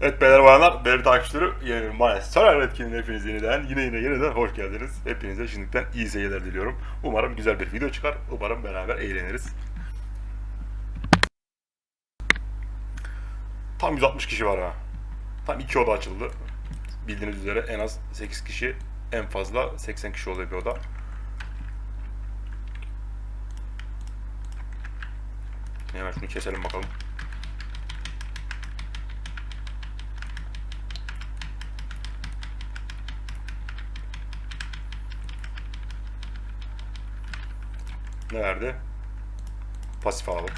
Evet beyler bayanlar, değerli takipçileri, yeni Maya Sorar etkinliğine hepiniz yeniden, yine yine yeniden hoş geldiniz. Hepinize şimdiden iyi seyirler diliyorum. Umarım güzel bir video çıkar, umarım beraber eğleniriz. Tam 160 kişi var ha. Tam 2 oda açıldı. Bildiğiniz üzere en az 8 kişi, en fazla 80 kişi oluyor bir oda. Hemen şunu keselim bakalım. Ne verdi? Pasif alalım.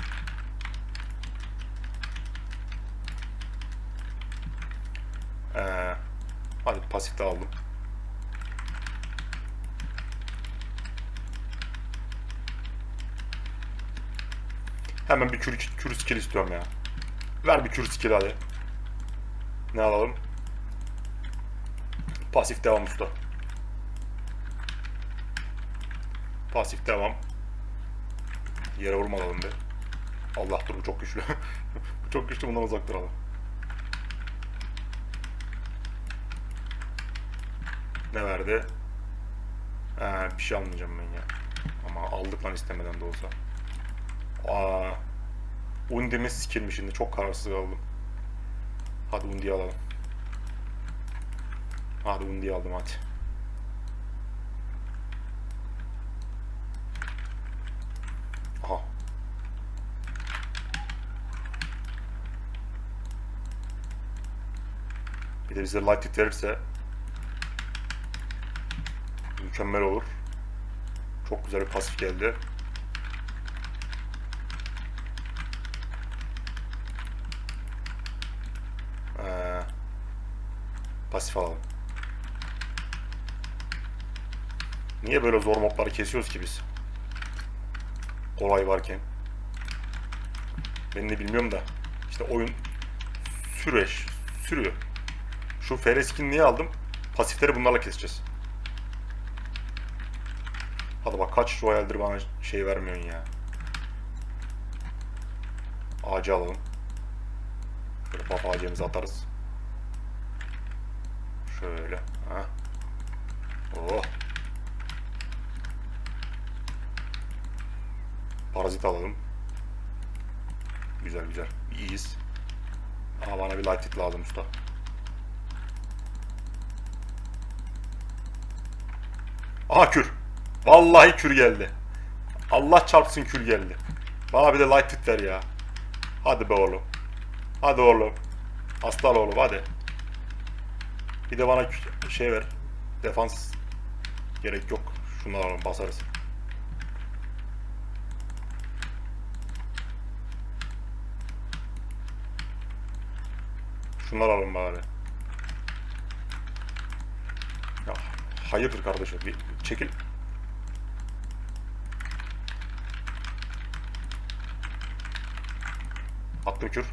Ee, hadi pasif de aldım. Hemen bir kür, kür skill istiyorum ya. Ver bir kür skill hadi. Ne alalım? Pasif devam usta. Pasif devam. Yere vurmayalım be. Allah dur bu çok güçlü. bu çok güçlü bundan uzak duralım. Ne verdi? Ha, bir şey almayacağım ben ya. Ama aldık lan istemeden de olsa. Aa, Undi'miz skillmiş şimdi. Çok kararsız kaldım. Hadi Undi'yi alalım. Hadi Undi'yi aldım hadi. De bize light hit verirse mükemmel olur. Çok güzel bir pasif geldi. Ee, pasif alalım. Niye böyle zor mobları kesiyoruz ki biz? Kolay varken. Ben de bilmiyorum da. İşte oyun süreç sürüyor. Şu Fereskin niye aldım? Pasifleri bunlarla keseceğiz. Hadi bak kaç royaldir bana şey vermiyorsun ya. Ağacı alalım. Böyle buff ağacımızı atarız. Şöyle. Ha. Oh. Parazit alalım. Güzel güzel. İyiyiz. Ama bana bir light lazım usta. Aha kür. Vallahi kür geldi. Allah çarpsın kür geldi. Bana bir de light hit ver ya. Hadi be oğlum. Hadi oğlum. Aslan oğlum hadi. Bir de bana şey ver. Defans gerek yok. Şunları alalım basarız. Şunları alalım bari. Ya hayırdır kardeşim? Bir çekil. Attım kür.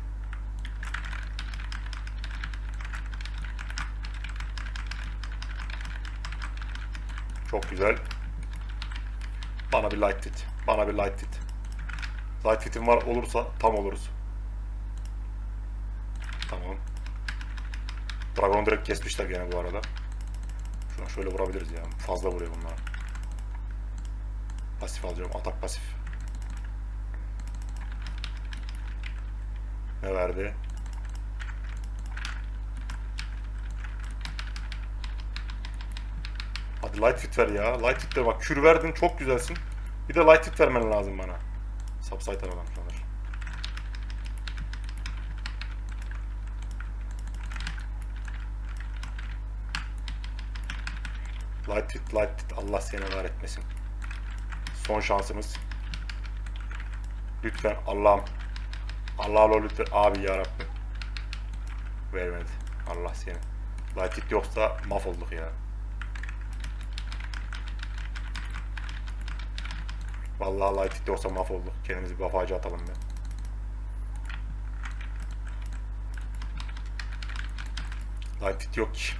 Çok güzel. Bana bir light hit. Bana bir light hit. Light hit'im var olursa tam oluruz. Tamam. Dragon direkt kesmişler gene bu arada. Şuna şöyle vurabiliriz ya. Fazla vuruyor bunlar. Pasif alacağım. Atak pasif. Ne verdi? Hadi light fit ver ya. Light fit ver bak. Kür verdin çok güzelsin. Bir de light fit vermen lazım bana. Subside aradan sanır. Light fit, light fit. Allah seni var etmesin. Son şansımız. Lütfen Allah'ım. Allah'la lütfen abi yarabbim. Vermedi. Allah seni. Light hit yoksa mahvolduk ya. Vallahi light hit yoksa mahvolduk. Kendimizi bir bafacı atalım ya. Light hit yok ki.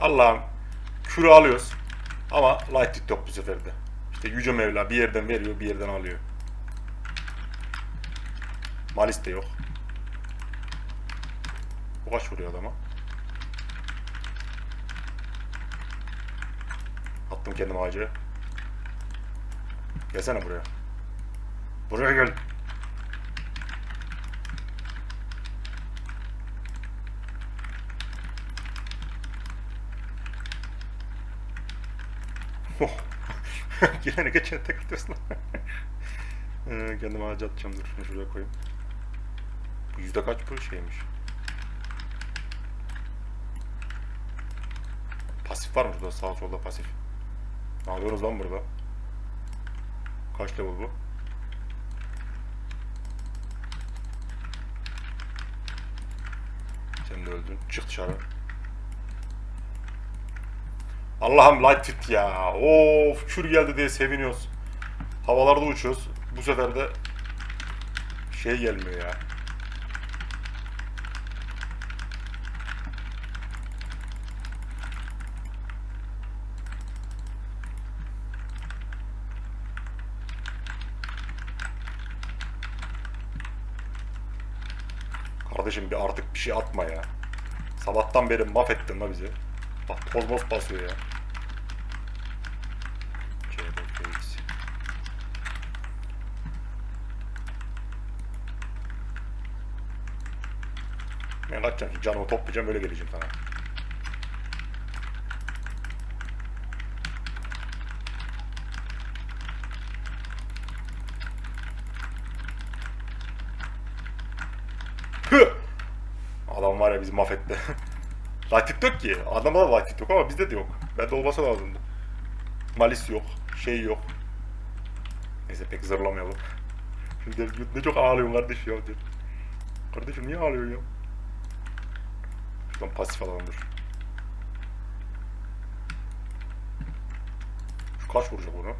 Allah'ım kürü alıyoruz. Ama light hit yok bu sefer de. İşte Yüce Mevla bir yerden veriyor bir yerden alıyor. Malis de yok. kaç vuruyor adama? Attım kendim ağaca. Gelsene buraya. Buraya gel. Oh. Gelene geçene tek atıyorsun. ee, kendim ağaca atacağım dur. Şunu şuraya koyayım. Yüzde kaç bu şeymiş? Pasif var mı burada sağ solda pasif? Ne yapıyoruz lan burada? Kaç level bu? Sen de öldün. Çık dışarı. Allah'ım light fit ya. Of kür geldi diye seviniyoruz. Havalarda uçuyoruz. Bu sefer de şey gelmiyor ya. Kardeşim bir artık bir şey atma ya. Sabahtan beri mahvettin la bizi. Bak toz boz basıyor ya. Şimdi canımı toplayacağım öyle geleceğim sana. Adam var ya bizi mahvetti. Latif yok ki. Adamda da latif yok ama bizde de yok. Bende olması lazımdı. Malis yok. Şey yok. Neyse pek zırlamayalım. Şimdi ne çok ağlıyorsun kardeş ya. Kardeşim niye ağlıyorsun ya? Şuradan pasif alalım. Şu kaç vuracak onu?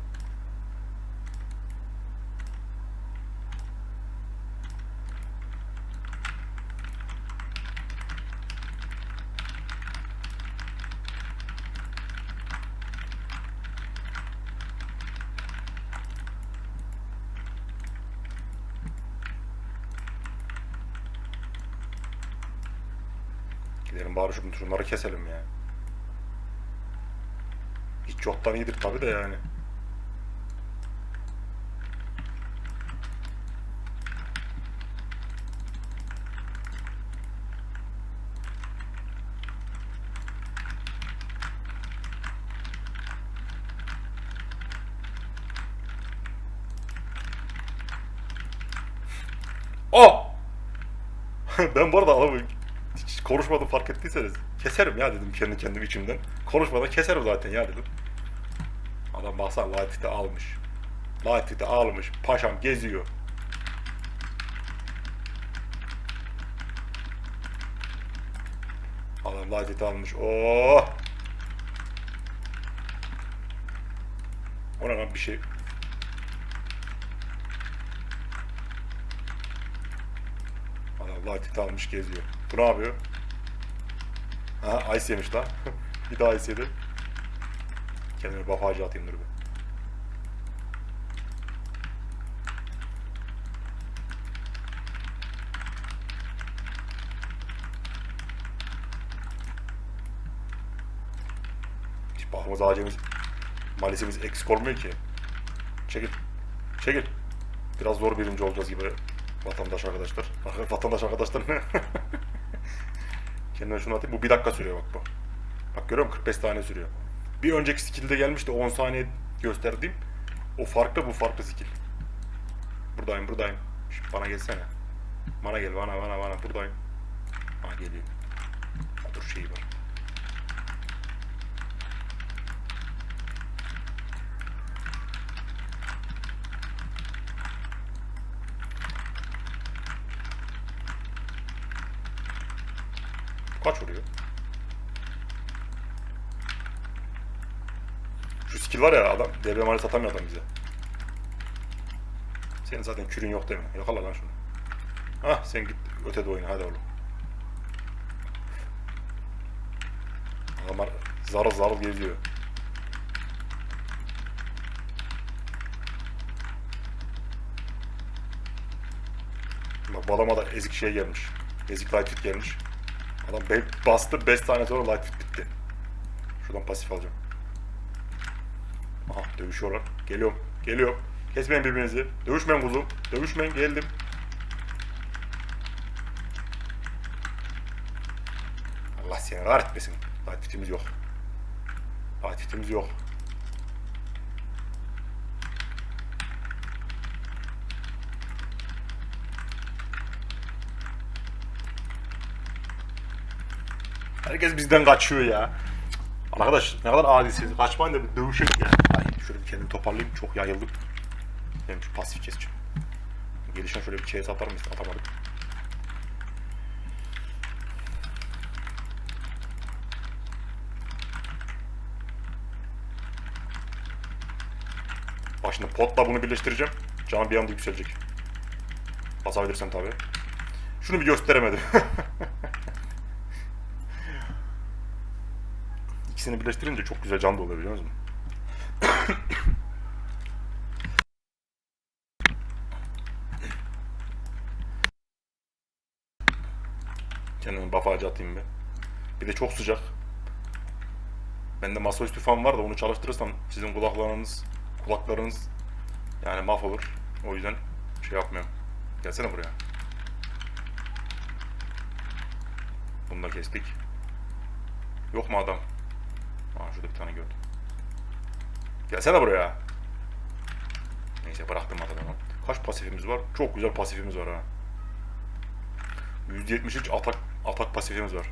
Gidelim bari şu şunları keselim ya. Hiç yoktan iyidir tabi de yani. Oh! ben bu arada hiç konuşmadım fark ettiyseniz keserim ya dedim kendi kendim içimden. Konuşmadan keserim zaten ya dedim. Adam baksana Lightfit'i almış. Lightfit'i almış. Paşam geziyor. Adam Lightfit'i almış. Oh! Ona lan bir şey. Lightfit'i almış geziyor. Bu ne yapıyor? Ha ice yemiş lan. bir daha ice yedi. Kendime buff ağacı atayım dur. Hiç bakmaz ağacımız, malisimiz eksik olmuyor ki. Çekil. Çekil. Biraz zor birinci olacağız gibi vatandaş arkadaşlar. Vatandaş arkadaşlar ne? Kendime şunu atayım. Bu bir dakika sürüyor bak bu. Bak görüyor musun? 45 tane sürüyor. Bir önceki skill'de gelmişti 10 saniye gösterdiğim. O farklı bu farklı skill. Buradayım buradayım. Şimdi bana gelsene. Bana gel bana bana bana buradayım. Ha geliyor. Dur şeyi var. Kaç vuruyor? Şu skill var ya adam devre mali satamıyor adam bize. Senin zaten kürün yok değil mi? Yakala lan şunu. Hah sen git ötede oyna hadi oğlum. Adamlar zarıl zarıl geziyor. Bak balama da ezik şey gelmiş. Ezik light fit gelmiş. Adam be- bastı 5 saniye sonra light fit bitti. Şuradan pasif alacağım. Aha dövüşüyorlar. Geliyorum. Geliyorum. Kesmeyin birbirinizi. Dövüşmeyin kuzum. Dövüşmeyin. Geldim. Allah seni kahretmesin. Light fitimiz yok. Light fitimiz yok. Herkes bizden kaçıyor ya. Arkadaş ne kadar adilsiniz. Kaçmayın da bir dövüşelim ya. Ay şöyle bir kendimi toparlayayım. Çok yayıldım. Benim şu pasif keseceğim. Gelişen şöyle bir chase atar mıyız? Atamadık. Bak şimdi potla bunu birleştireceğim. Canım bir anda yükselecek. Basabilirsem tabii. Şunu bir gösteremedim. İkisini birleştirince çok güzel can da oluyor biliyor musun? Kendime buff ağacı atayım bir. Bir de çok sıcak. Bende masaüstü fan var da onu çalıştırırsam sizin kulaklarınız kulaklarınız yani mahvolur. O yüzden şey yapmıyorum. Gelsene buraya. Bunu da kestik. Yok mu adam? Aa şurada bir tane gördüm. Gelsene buraya. Neyse bıraktım adamı. Kaç pasifimiz var? Çok güzel pasifimiz var ha. %73 atak atak pasifimiz var.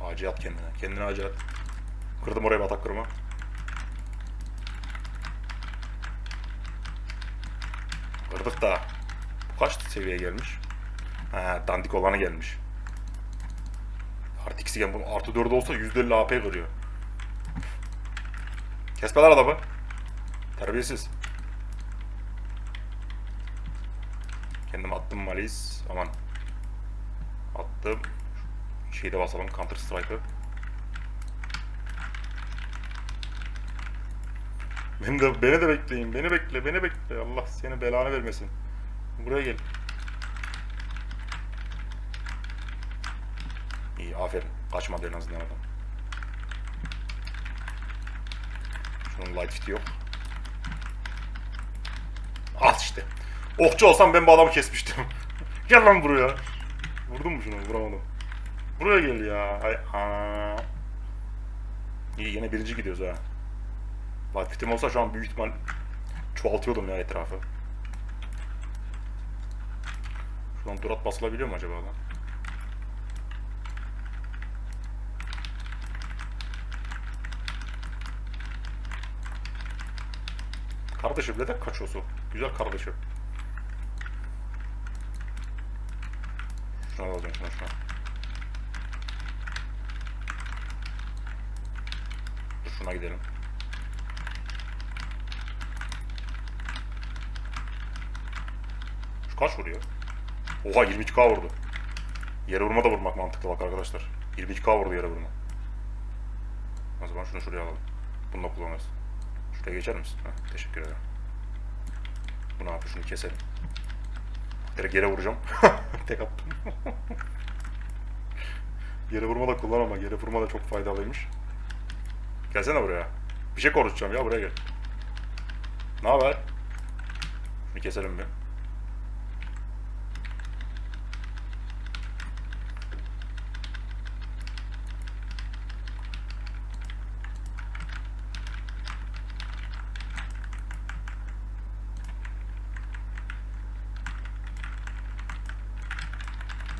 Ya Ağacı at kendine. Kendine ağacı at. Kırdım oraya batak kırma. Kırdık da. Bu kaç seviyeye gelmiş? Ha, dandik olanı gelmiş. Artı ikisi gel. Bunun artı 4 olsa %50 AP kırıyor. Kesmeler adamı. Terbiyesiz. Kendim attım Malis. Aman. Attım. Şeyde basalım Counter Strike'ı. Beni de, beni de bekleyin. Beni bekle, beni bekle. Allah seni belanı vermesin. Buraya gel. İyi, aferin. Kaçmadı en azından adam. Şunun light fit'i yok. Al işte. Okçu olsam ben bu adamı kesmiştim. gel lan buraya. Vurdun mu şunu? Vuramadım. Buraya gel ya. Ay, ha. İyi yine birinci gidiyoruz ha. Light fit'im olsa şu an büyük ihtimal çoğaltıyordum ya etrafı. Şuradan durat basılabiliyor mu acaba lan? Kardeşim neden kaçıyorsun? Güzel kardeşim. Şuna alacağım şuna şuna. Şuna gidelim. Şu kaç vuruyor? Oha 22k vurdu. Yere vurma da vurmak mantıklı bak arkadaşlar. 22k vurdu yere vurma. O zaman şunu şuraya alalım. Bunu da kullanırız. Şuraya geçer misin? Heh, teşekkür ederim. Bu ne yapıyor? Şunu keselim. Direkt yere vuracağım. Tek attım. yere vurma da kullan ama yere vurma da çok faydalıymış. Gelsene buraya. Bir şey konuşacağım ya buraya gel. Ne haber? Şunu keselim bir.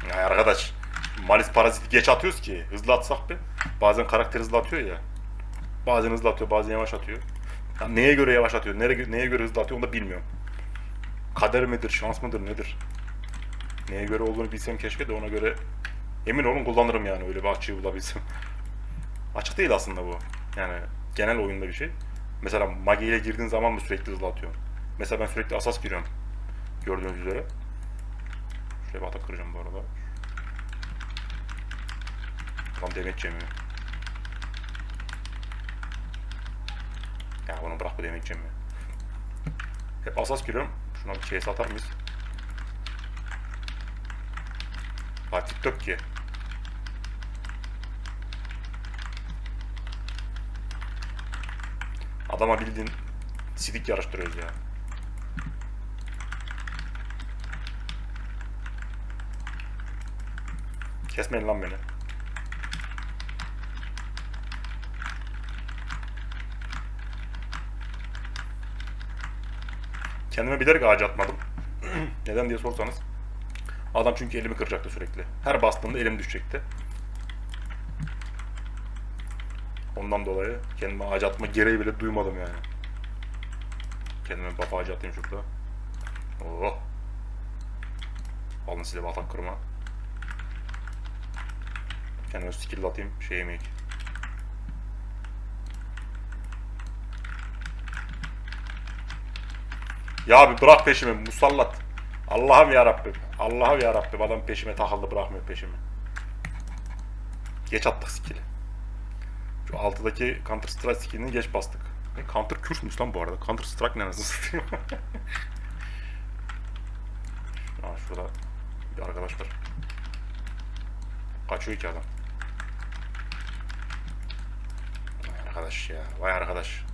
Ya arkadaş, Malis paraziti geç atıyoruz ki hızlı atsak bir. Bazen karakter hızlı atıyor ya. Bazen hızlı atıyor, bazen yavaş atıyor. Ya neye göre yavaş atıyor, neye, neye göre hızlı atıyor onu da bilmiyorum. Kader midir, şans mıdır, nedir? Neye göre olduğunu bilsem keşke de ona göre emin olun kullanırım yani öyle bir açığı bulabilsem. Açık değil aslında bu. Yani genel oyunda bir şey. Mesela Magi ile girdiğin zaman mı sürekli hızlı atıyor? Mesela ben sürekli asas giriyorum. Gördüğünüz üzere. Şuraya bir atak kıracağım bu arada. Adam demet yemiyor. Ya bunu bırak bu demet yemiyor. Hep asas giriyorum. Şuna bir şey atar mıyız? Ha TikTok ki. Adama bildiğin sidik yarıştırıyoruz ya. Kesmeyin lan beni. Kendime bilerek ağaca atmadım. Neden diye sorsanız. Adam çünkü elimi kıracaktı sürekli. Her bastığımda elim düşecekti. Ondan dolayı kendime ağaca atma gereği bile duymadım yani. Kendime buff ağaca atayım şurada. Oh. Alın bir atak kırma. Kendime skill atayım. Şeyimi ilk. Ya bir bırak peşimi musallat. Allah'ım ya Rabbim. Allah'ım ya Rabbim adam peşime takıldı bırakmıyor peşimi. Geç attık skill'i. Şu altıdaki Counter Strike skill'ini geç bastık. E, Counter Kürsmüş lan bu arada. Counter Strike ne nasıl satayım? Aa şurada bir arkadaş var. Kaçıyor ki adam. Vay arkadaş ya. Vay arkadaş.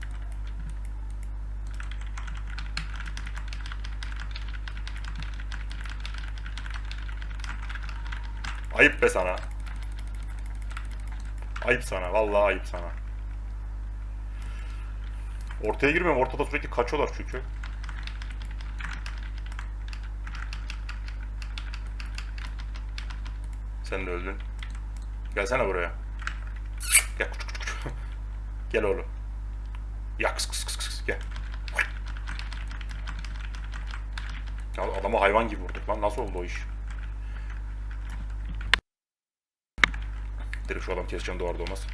Ayıp be sana. Ayıp sana. Vallahi ayıp sana. Ortaya girmiyorum. Ortada sürekli kaçıyorlar çünkü. Sen de öldün. Gelsene buraya. Gel. Gel oğlum. Ya kıs kıs kıs kıs. Gel. Ya adamı hayvan gibi vurduk lan. Nasıl oldu o iş? Direkt şu adam keseceğim doğar doğmaz.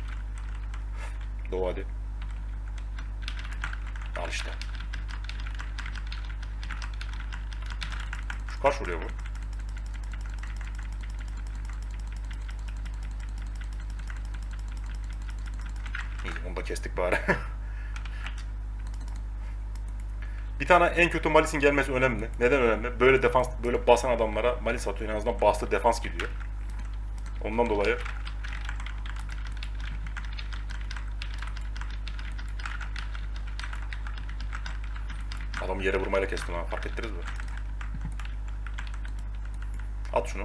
Doğu hadi. Al işte. Şu kaç vuruyor bu? İyi onu da kestik bari. Bir tane en kötü Malis'in gelmesi önemli. Neden önemli? Böyle defans, böyle basan adamlara Malis atıyor. En azından bastı defans gidiyor. Ondan dolayı yere vurmayla kestim ha. Fark ettiniz mi? At şunu.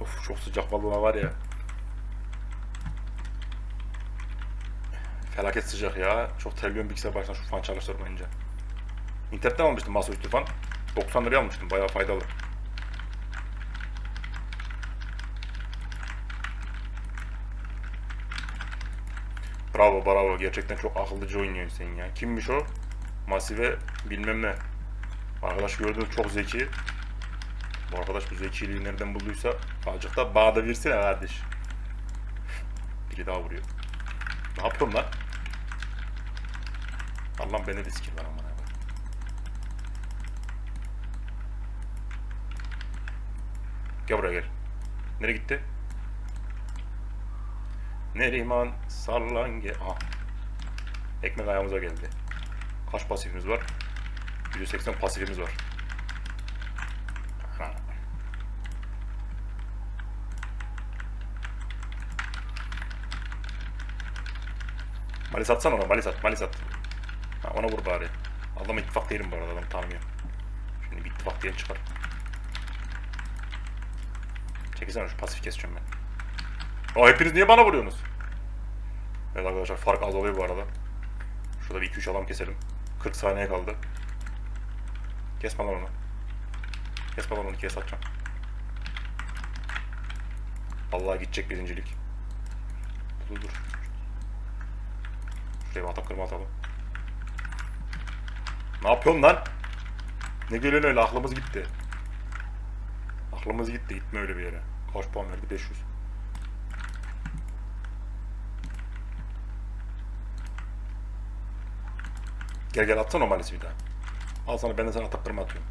Of çok sıcak vallahi var ya. Felaket sıcak ya. Çok terliyorum bilgisayar başına şu fan çalıştırmayınca. İnternetten almıştım masaüstü fan. 90 liraya almıştım. Bayağı faydalı. Bravo bravo gerçekten çok akıllıca oynuyorsun sen ya. Kimmiş o? Masive bilmem ne. Arkadaş gördüm çok zeki. Bu arkadaş bu zekiliği nereden bulduysa azıcık da bağda versene kardeş. Biri daha vuruyor. Ne yapıyorum lan? Allah'ım bende de skill var aman abi. Gel buraya gel. Nereye gitti? Neriman sallan ge... Aha. Ekmek ayağımıza geldi. Kaç pasifimiz var? 180 pasifimiz var. Ha. Malis atsana ona, malis at, malis at. Ha, ona vur bari. Adam ittifak değilim bu arada, adam tanımıyorum. Şimdi bir ittifak diye çıkar. Çekilsene şu pasif keseceğim ben. O hepiniz niye bana vuruyorsunuz? Evet arkadaşlar fark azalıyor bu arada. Şurada bir 2-3 adam keselim. 40 saniye kaldı. Kesme lan onu. Kesme lan onu ikiye satacağım. Vallahi gidecek birincilik. Dur dur. Şuraya atak kırma atalım. Ne yapıyorsun lan? Ne geliyorsun öyle aklımız gitti. Aklımız gitti gitme öyle bir yere. Kaç puan verdi? 500. Gel gel atsana o malisi bir daha. Al sana ben de sana ataklarımı atıyorum.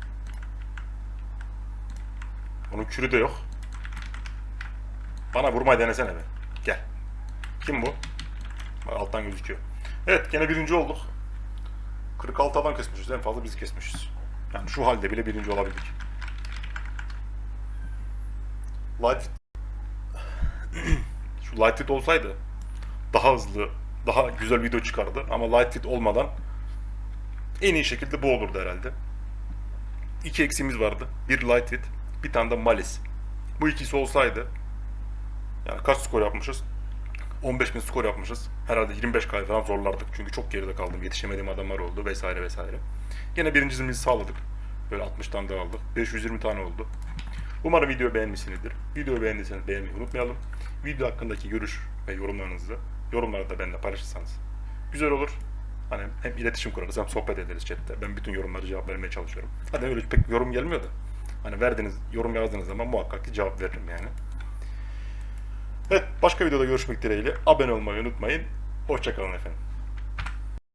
Onun kürü de yok. Bana vurmayı denesene be. Gel. Kim bu? Bak alttan gözüküyor. Evet gene birinci olduk. 46 adam kesmişiz. En fazla biz kesmişiz. Yani şu halde bile birinci olabildik. Light şu Light olsaydı daha hızlı, daha güzel video çıkardı. Ama Light olmadan en iyi şekilde bu olurdu herhalde. İki eksiğimiz vardı. Bir Light Fit, bir tane de Malis. Bu ikisi olsaydı yani kaç skor yapmışız? 15 bin skor yapmışız. Herhalde 25 kay falan zorlardık. Çünkü çok geride kaldım. Yetişemediğim adamlar oldu vesaire vesaire. Yine birinciliğimizi sağladık. Böyle 60 tane daha aldık. 520 tane oldu. Umarım videoyu beğenmişsinizdir. Videoyu beğendiyseniz beğenmeyi unutmayalım. Video hakkındaki görüş ve yorumlarınızı yorumlarda benimle paylaşırsanız güzel olur. Hani hem iletişim kurarız hem sohbet ederiz chatte. Ben bütün yorumlara cevap vermeye çalışıyorum. Hadi öyle pek yorum gelmiyor da. Hani verdiğiniz, yorum yazdığınız zaman muhakkak ki cevap veririm yani. Evet, başka videoda görüşmek dileğiyle. Abone olmayı unutmayın. Hoşçakalın efendim.